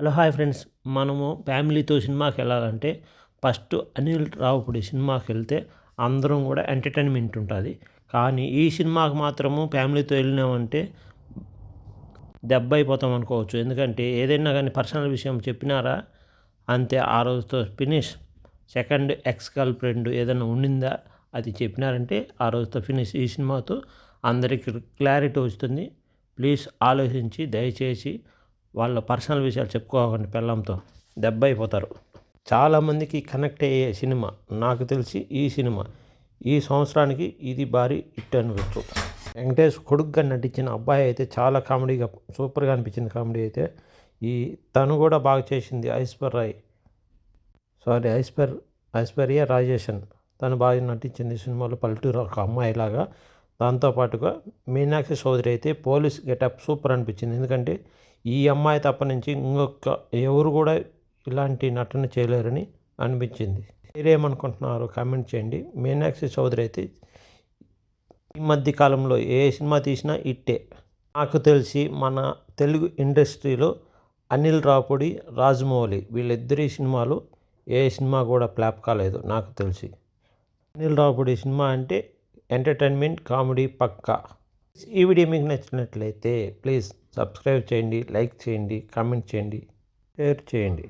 Hello hi friends. మనము ఫ్యామిలీతో సినిమాకి వెళ్ళాలంటే ఫస్ట్ అనిల్ రావుపూడి సినిమాకి వెళ్తే అందరం కూడా ఎంటర్టైన్మెంట్ ఉంటుంది. కానీ ఈ సినిమాకి మాత్రము ఫ్యామిలీతో వెళ్ళినామంటే దెబ్బ అయిపోతాం అనుకోవచ్చు. ఎందుకంటే ఏదైనా కానీ పర్సనల్ విషయం చెప్పినారా? అంతే ఆ రోజుతో finish. Second ex girl friend ఏదైనా ఉండిందా? అది చెప్పినారంటే ఆ రోజుతో ఫినిష్. ఈ సినిమాతో అందరికీ క్లారిటీ వస్తుంది. ప్లీజ్ ఆలోచించి దయచేసి వాళ్ళ పర్సనల్ విషయాలు చెప్పుకోకండి పిల్లంతో దెబ్బ అయిపోతారు చాలామందికి కనెక్ట్ అయ్యే సినిమా నాకు తెలిసి ఈ సినిమా. ఈ సంవత్సరానికి ఇది భారీ హిట్ అనుకోవచ్చు వెంకటేష్ కొడుకుగా నటించిన అబ్బాయి అయితే చాలా కామెడీగా సూపర్గా అనిపించింది కామెడీ అయితే. ఈ తను కూడా బాగా చేసింది ఐశ్వర్ రాయ్. సారీ ఐశ్వర్ ఐశ్వర్య రాజేషన్. తను బాగా నటించింది సినిమాలో పల్లెటూరు ఒక అమ్మాయిలాగా. దాంతోపాటుగా మీనాక్షి చౌదరి అయితే పోలీస్ గెటప్ సూపర్ అనిపించింది. ఎందుకంటే ఈ అమ్మాయి తప్ప నుంచి ఇంకొక ఎవరు కూడా ఇలాంటి నటన చేయలేరని అనిపించింది. మీరేమనుకుంటున్నారో కామెంట్ చేయండి. మీనాక్షి చౌదరి అయితే ఈ మధ్య కాలంలో ఏ సినిమా తీసినా ఇట్టే నాకు తెలిసి మన తెలుగు ఇండస్ట్రీలో అనిల్ రాపుడి రాజమౌళి వీళ్ళిద్దరి సినిమాలు ఏ సినిమా కూడా ప్లాప్ కాలేదు నాకు తెలిసి. అనిల్ రాపుడి సినిమా అంటే ఎంటర్టైన్మెంట్ కామెడీ పక్కా. ఈ వీడియో మీకు నచ్చినట్లయితే ప్లీజ్ సబ్స్క్రైబ్ చేయండి లైక్ చేయండి కామెంట్ చేయండి షేర్ చేయండి.